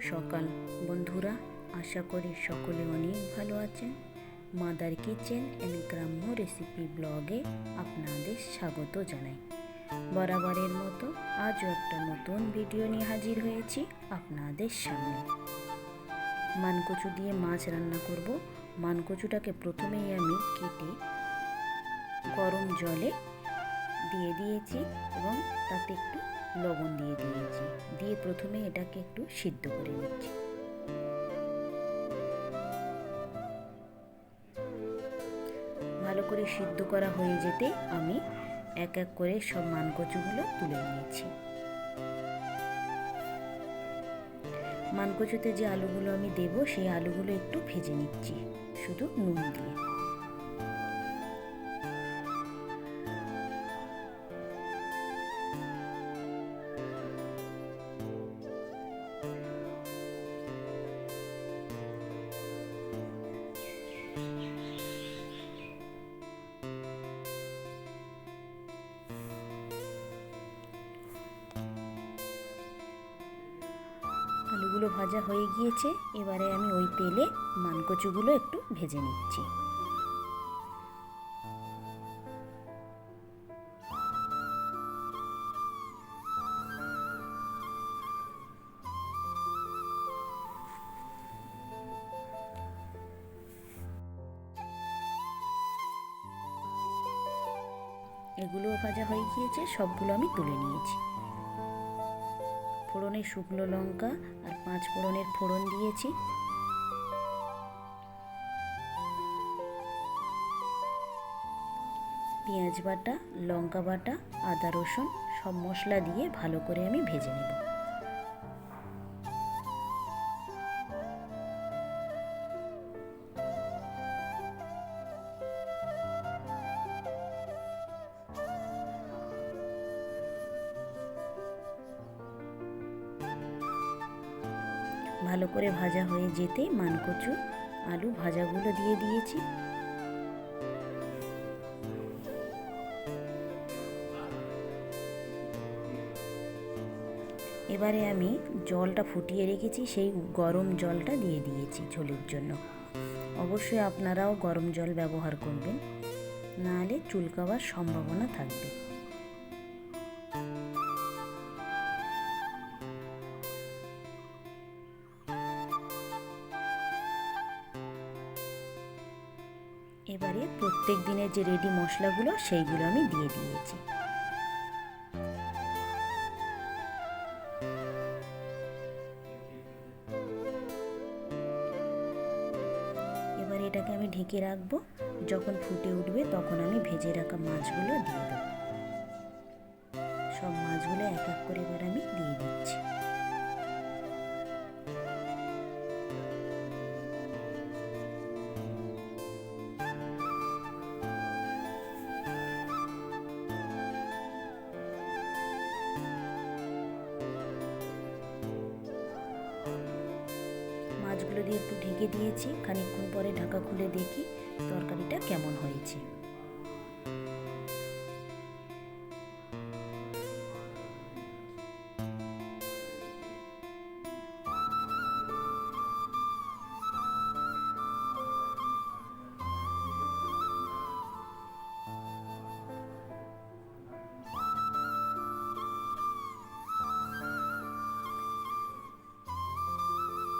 সকাল। বন্ধুরা, আশা করি সকলে অনেক ভালো আছেন। মাদার কিচেন অ্যান্ড গ্রাম্য রেসিপি ব্লগে আপনাদের স্বাগত জানাই। বরাবরের মতো আজও একটা নতুন ভিডিও নিয়ে হাজির হয়েছি আপনাদের সামনে। মানকচু দিয়ে মাছ রান্না করব। মানকচুটাকে প্রথমেই আমি কেটে গরম জলে দিয়ে দিয়েছি এবং তাতে একটু লবণ দিয়ে দিয়েছি। দিয়ে প্রথমে এটাকে একটু সিদ্ধ করে নিচ্ছি। ভালো করে সিদ্ধ করা হয়ে যেতে আমি এক এক করে সব মানকচুগুলো তুলে নিয়েছি। মানকচুতে যে আলুগুলো আমি দেব, সেই আলুগুলো একটু ভেজে নিচ্ছি। শুধু নুন দিয়ে। ভাজা হয়ে গিয়েছে, এবারে আমি ওই তেলে মানকচুগুলো একটু ভেজে নিচ্ছি। এগুলোও ভাজা হয়ে গিয়েছে, সবগুলো আমি তুলে নিয়েছি। ফোড়নে শুকনো লঙ্কা আর পাঁচ ফোড়নের ফোড়ন দিয়েছি। পেঁয়াজ বাটা, লঙ্কা বাটা, আদা রসুন সব মশলা দিয়ে ভালো করে আমি ভেজে নেব। ভালো করে ভাজা হয়ে যেতে মানকচু আলু ভাজাগুলো দিয়ে দিয়েছি। এবারে আমি জলটা ফুটিয়ে রেখেছি, সেই গরম জলটা দিয়ে দিয়েছি ঝোলের জন্য। অবশ্যই আপনারাও গরম জল ব্যবহার করবেন, নাহলে চুলকাবার সম্ভাবনা থাকবে। এবারে প্রত্যেক দিনের যে রেডি মশলাগুলো, সেইগুলো আমি দিয়ে দিয়েছি। এবার এটাকে আমি ঢেকে রাখব। যখন ফুটে উঠবে, তখন আমি ভেজে রাখা মাছগুলো দিয়ে দেবো। সব মাছগুলো এক এক করে এবার আমি দিয়ে দিচ্ছি। মাছগুলো দিয়ে একটু ঢেকে দিয়েছি। খানিকক্ষণ পরে ঢাকা খুলে দেখি তরকারিটা কেমন হয়েছে।